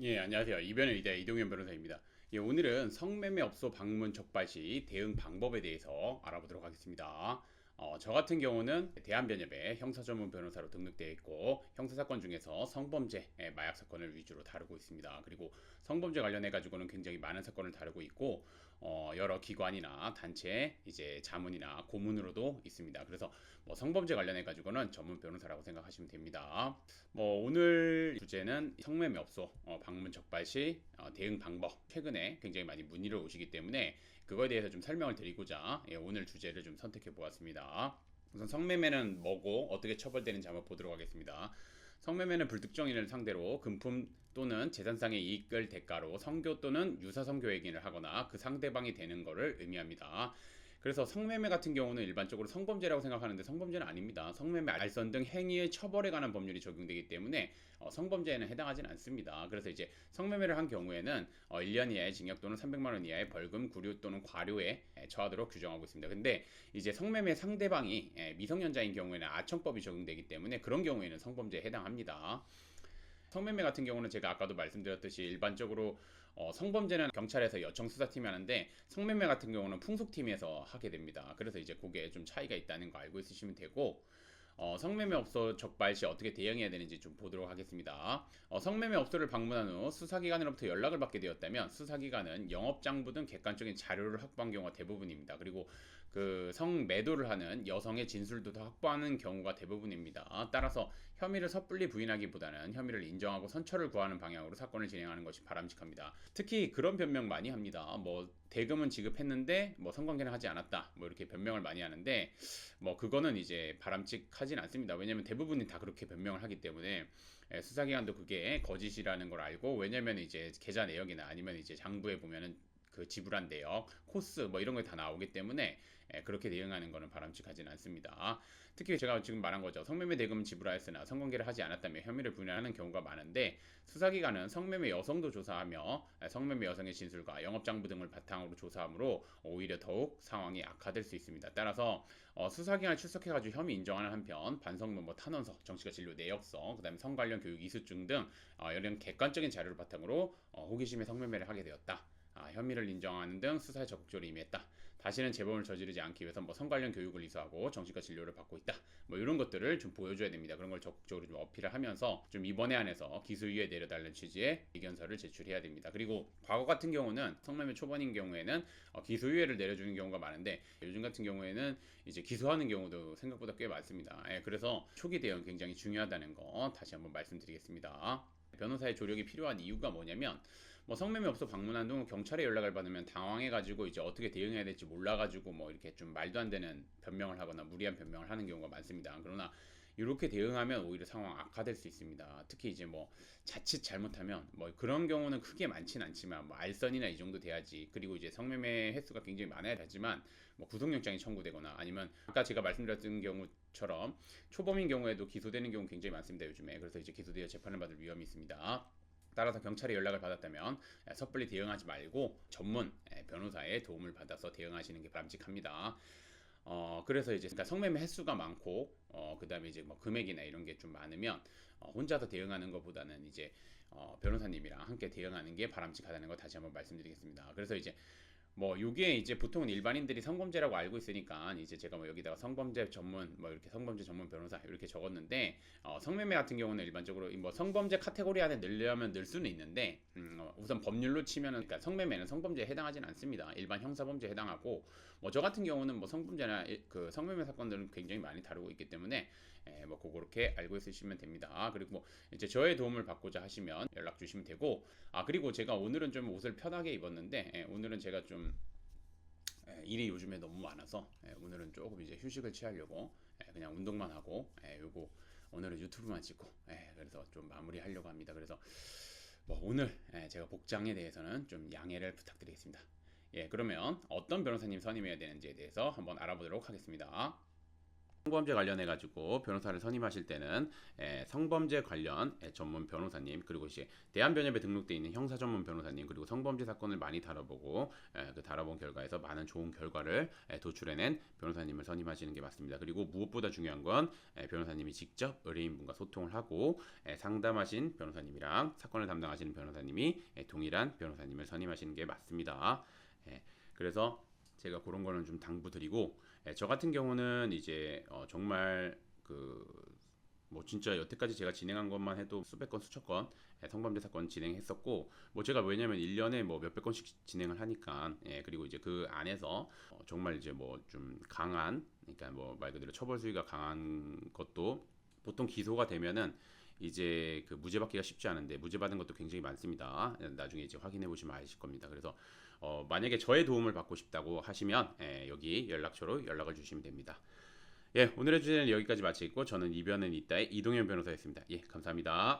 예, 안녕하세요. 이변의 의대 이동현 변호사입니다. 예, 오늘은 성매매업소 방문 적발 시 대응 방법에 대해서 알아보도록 하겠습니다. 어, 저 같은 경우는 대한변협의 형사전문 변호사로 등록되어 있고 형사사건 중에서 성범죄, 예, 마약 사건을 위주로 다루고 있습니다. 그리고 성범죄 관련해 가지고는 굉장히 많은 사건을 다루고 있고 어, 여러 기관이나 단체, 이제 자문이나 고문으로도 있습니다. 그래서 뭐 성범죄 관련해 가지고는 전문 변호사라고 생각하시면 됩니다. 뭐 오늘 주제는 성매매 업소 어, 방문 적발 시 어, 대응 방법 최근에 굉장히 많이 문의를 오시기 때문에 그거에 대해서 좀 설명을 드리고자 예, 오늘 주제를 좀 선택해 보았습니다. 우선 성매매는 뭐고 어떻게 처벌되는지 한번 보도록 하겠습니다. 성매매는 불특정인을 상대로 금품 또는 재산상의 이익을 대가로 성교 또는 유사 성교행위를 하거나 그 상대방이 되는 것을 의미합니다. 그래서 성매매 같은 경우는 일반적으로 성범죄라고 생각하는데 성범죄는 아닙니다. 성매매, 알선 등 행위의 처벌에 관한 법률이 적용되기 때문에 어, 성범죄에는 해당하지는 않습니다. 그래서 이제 성매매를 한 경우에는 어, 1년 이하의 징역 또는 300만 원 이하의 벌금, 구류 또는 과료에 에, 처하도록 규정하고 있습니다. 근데 이제 성매매 상대방이 에, 미성년자인 경우에는 아청법이 적용되기 때문에 그런 경우에는 성범죄에 해당합니다. 성매매 같은 경우는 제가 아까도 말씀드렸듯이 일반적으로 어, 성범죄는 경찰에서 여청 수사팀이 하는데 성매매 같은 경우는 풍속팀에서 하게 됩니다. 그래서 이제 그게 좀 차이가 있다는 거 알고 있으시면 되고 어, 성매매 업소 적발 시 어떻게 대응해야 되는지 좀 보도록 하겠습니다. 어, 성매매 업소를 방문한 후 수사기관으로부터 연락을 받게 되었다면 수사기관은 영업장부 등 객관적인 자료를 확보한 경우가 대부분입니다. 그리고 그 성매도를 하는 여성의 진술도 더 확보하는 경우가 대부분입니다. 따라서 혐의를 섣불리 부인하기보다는 혐의를 인정하고 선처를 구하는 방향으로 사건을 진행하는 것이 바람직합니다. 특히 그런 변명 많이 합니다. 뭐 대금은 지급했는데 뭐 성관계는 하지 않았다. 뭐 이렇게 변명을 많이 하는데 뭐 그거는 이제 바람직하진 않습니다. 왜냐면 대부분이 다 그렇게 변명을 하기 때문에 예, 수사기관도 그게 거짓이라는 걸 알고 왜냐면 이제 계좌 내역이나 아니면 이제 장부에 보면은 그 지불한 내역, 코스 뭐 이런 게다 나오기 때문에 예, 그렇게 대응하는 것은 바람직하지는 않습니다. 특히 제가 지금 말한 거죠. 성매매 대금 지불하였으나 성관계를 하지 않았다며 혐의를 부인하는 경우가 많은데 수사기관은 성매매 여성도 조사하며 예, 성매매 여성의 진술과 영업장부 등을 바탕으로 조사하므로 오히려 더욱 상황이 악화될 수 있습니다. 따라서 어, 수사기관 출석해가지고 혐의 인정하는 한편 반성문, 뭐 탄원서, 정치가 진료 내역서, 그다음에 성 관련 교육 이수증 등 어, 이런 객관적인 자료를 바탕으로 어, 호기심에 성매매를 하게 되었다. 아, 혐의를 인정하는 등 수사에 적극적으로 임했다. 다시는 재범을 저지르지 않기 위해서 뭐 성관련 교육을 이수하고 정신과 진료를 받고 있다. 뭐 이런 것들을 좀 보여줘야 됩니다. 그런 걸 적극적으로 좀 어필을 하면서 좀 이번에 안에서 기소유예 내려달라는 취지의 의견서를 제출해야 됩니다. 그리고 과거 같은 경우는 성매매 초반인 경우에는 어, 기소유예를 내려주는 경우가 많은데 요즘 같은 경우에는 이제 기소하는 경우도 생각보다 꽤 많습니다. 예, 그래서 초기 대응 굉장히 중요하다는 거 다시 한번 말씀드리겠습니다. 변호사의 조력이 필요한 이유가 뭐냐면 뭐 성매매 업소 방문한 후 경찰에 연락을 받으면 당황해가지고 이제 어떻게 대응해야 될지 몰라가지고 뭐 이렇게 좀 말도 안 되는 변명을 하거나 무리한 변명을 하는 경우가 많습니다. 그러나 이렇게 대응하면 오히려 상황 악화될 수 있습니다. 특히 이제 뭐 자칫 잘못하면 뭐 그런 경우는 크게 많지는 않지만 뭐 알선이나 이 정도 돼야지 그리고 이제 성매매 횟수가 굉장히 많아야 되지만 뭐 구속영장이 청구되거나 아니면 아까 제가 말씀드렸던 경우처럼 초범인 경우에도 기소되는 경우 굉장히 많습니다 요즘에 그래서 이제 기소되어 재판을 받을 위험이 있습니다. 따라서 경찰에 연락을 받았다면 섣불리 대응하지 말고 전문 변호사의 도움을 받아서 대응하시는 게 바람직합니다. 어 그래서 이제 그러니까 성매매 횟수가 많고 어 그다음에 이제 뭐 금액이나 이런 게 좀 많으면 어, 혼자서 대응하는 것보다는 이제 어 변호사님이랑 함께 대응하는 게 바람직하다는 거 다시 한번 말씀드리겠습니다. 그래서 이제 뭐 요게 이제 보통은 일반인들이 성범죄라고 알고 있으니까 이제 제가 뭐 여기다가 성범죄 전문 뭐 이렇게 성범죄 전문 변호사 이렇게 적었는데 어, 성매매 같은 경우는 일반적으로 뭐 성범죄 카테고리 안에 넣으려면 넣을 수는 있는데 음, 어, 우선 법률로 치면은 그러니까 성매매는 성범죄에 해당하지는 않습니다. 일반 형사범죄에 해당하고 뭐 저 같은 경우는 뭐 성범죄나 그 성매매 사건들은 굉장히 많이 다루고 있기 때문에 에, 뭐 그렇게 알고 있으시면 됩니다. 그리고 뭐 이제 저의 도움을 받고자 하시면 연락 주시면 되고 아 그리고 제가 오늘은 좀 옷을 편하게 입었는데 에, 오늘은 제가 좀 예, 일이 요즘에 너무 많아서 예, 오늘은 조금 이제 휴식을 취하려고 예, 그냥 운동만 하고 요거 오늘은 유튜브만 찍고 그래서 좀 마무리하려고 합니다. 그래서 뭐 오늘 제가 복장에 대해서는 좀 양해를 부탁드리겠습니다. 예, 그러면 어떤 변호사님 선임해야 되는지에 대해서 한번 알아보도록 하겠습니다. 성범죄 관련해 가지고 변호사를 선임하실 때는 에, 성범죄 관련 에, 전문 변호사님 그리고 이제 대한변협에 등록돼 있는 형사 전문 변호사님 그리고 성범죄 사건을 많이 다뤄보고 에, 그 다뤄본 결과에서 많은 좋은 결과를 에, 도출해낸 변호사님을 선임하시는 게 맞습니다. 그리고 무엇보다 중요한 건 에, 변호사님이 직접 의뢰인분과 소통을 하고 에, 상담하신 변호사님이랑 사건을 담당하시는 변호사님이 에, 동일한 변호사님을 선임하시는 게 맞습니다. 에, 그래서 제가 그런 거는 좀 당부드리고 예, 저 같은 경우는 이제 어, 정말 그 뭐 진짜 여태까지 제가 진행한 것만 해도 수백 건 수천 건 예, 성범죄 사건 진행했었고 뭐 제가 왜냐면 1년에 뭐 몇백 건씩 진행을 하니까 예, 그리고 이제 그 안에서 어, 정말 이제 뭐 좀 강한 그러니까 뭐 말 그대로 처벌 수위가 강한 것도 보통 기소가 되면은 이제 그 무죄 받기가 쉽지 않은데 무죄 받은 것도 굉장히 많습니다. 예, 나중에 이제 확인해 보시면 아실 겁니다. 그래서 어, 만약에 저의 도움을 받고 싶다고 하시면 예, 여기 연락처로 연락을 주시면 됩니다. 예, 오늘의 주제는 여기까지 마치고 저는 이변은 이따의 이동현 변호사였습니다. 예, 감사합니다.